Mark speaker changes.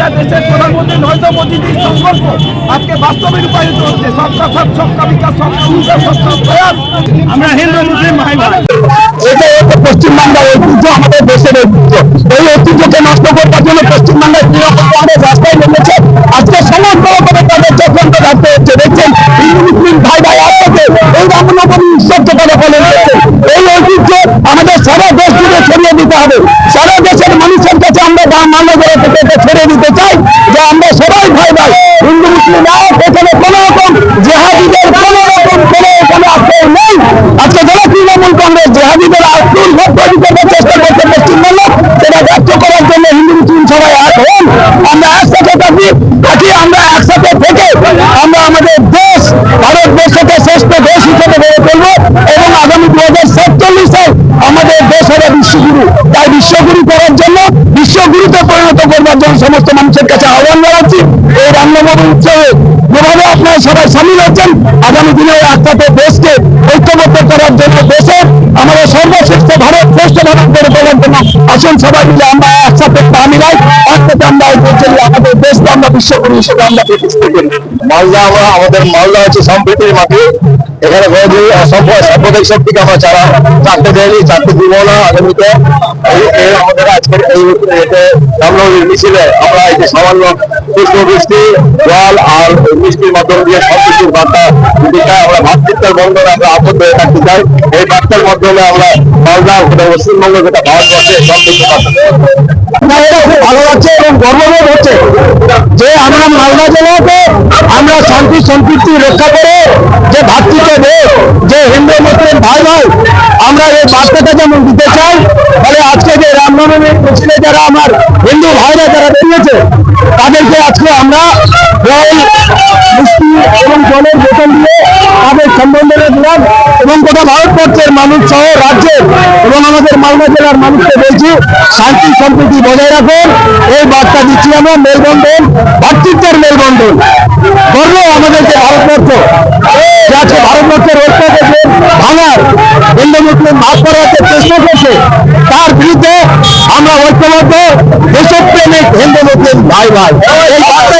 Speaker 1: এটা দেশের প্রধানমন্ত্রী নরেন্দ্র মোদীজির সংকল্প, আজকে বাস্তবে রূপায়িত হচ্ছে। সবকা সব সবকা বিকাশ প্রয়াস আমরা হিন্দু, মুসলিম ভাই
Speaker 2: ঐতিহ্য, আমাদের দেশের ঐতিহ্য। এই ঐতিহ্যকে নষ্ট করবার জন্য কংগ্রেস রাস্তায় নেমেছে। আজকে রকমের তাদের রাখতে হচ্ছে। দেখছেন, হিন্দু, মুসলিম, ভাই ভাই এই উৎসবকে বলে এই ঐতিহ্য আমাদের সারা দেশ জুড়ে ছড়িয়ে দিতে হবে। সারা দেশের মানুষের কাছে আমরা এটা ছড়িয়ে দিতে বিশ্বগুরুতে পরিণত করবার জন্য সমস্ত মানুষের কাছে আহ্বান জানাচ্ছি। এই রামনবমী উৎসবে যেভাবে আপনারা সবাই সামিল হচ্ছেন, আগামী দিনে একসাথে দেশকে ঐক্যবদ্ধ করার জন্য দেশের, আমাদের সর্বশ্রেষ্ঠ ভারত, শ্রেষ্ঠ ভারত গড়ে তোলার জন্য আসুন সবাই মিলে আমরা একসাথে পা মিলাই একসাথে আমরা দেশকে আমরা বিশ্বগুরু হিসেবে আমরা করি। মালদা আমরা আমাদের মালদা হচ্ছে সম্প্রীতির মাটি। এখানে সাম্প্রদায়িক শক্তিকে আমরা চারটে দেয়নি দিব না আগামীতে আমাদের আজকের এই রামনবমীর মিছিলে আমরা এই যে সামান্য বৃষ্টি জল আর মিষ্টির মাধ্যমে দিয়ে সম্প্রীতির বার্তা দিতে আমরা ভাতৃত্বের বন্ধনে আমরা আবদ্ধ হয়ে থাকতে চাই। এই বার্তার মাধ্যমে আমরা মালদা গোটা পশ্চিমবঙ্গ গোটা ভারতবর্ষে সমৃদ্ধ না লাগছে এবং গর্ববোধ হচ্ছে যে আমরা মালদা জেলাকে আমরা শান্তি সম্পৃক্তি রক্ষা করে যে ভাতৃত্ব দেশ, যে হিন্দু মুসলিম ভাই ভাই আমরা এই বার্তাটা যেমন দিতে চাই, ফলে আজকে যে রামনবমীর মিছিলে যারা আমার হিন্দু ভাইরা যারা বেরিয়েছে তাদেরকে আজকে আমরা এবং জলের বোতল দিয়ে তাদের সম্বন্ধে দিলাম এবং গোটা ভারতবর্ষের মানুষ সহ রাজ্যের এবং আমাদের মালদা জেলার মানুষকে বলছি, শান্তি সম্প্রীতি বজায় রাখুন। এই বার্তা দিচ্ছি আমরা মেলবন্ধন, ভাতৃত্বের মেলবন্ধন। গর্ব আমাদের যে ভারতবর্ষ আজকে ভারতবর্ষের ঐক্যকে ভাঙার হিন্দু মুসলিম ভাগ করার চেষ্টা করছে, তার বিরুদ্ধে আমরা ঐক্যবদ্ধ, দেশপ্রেমিক হিন্দু মুসলিম ভাই ভাই এই বার্তাই দিতে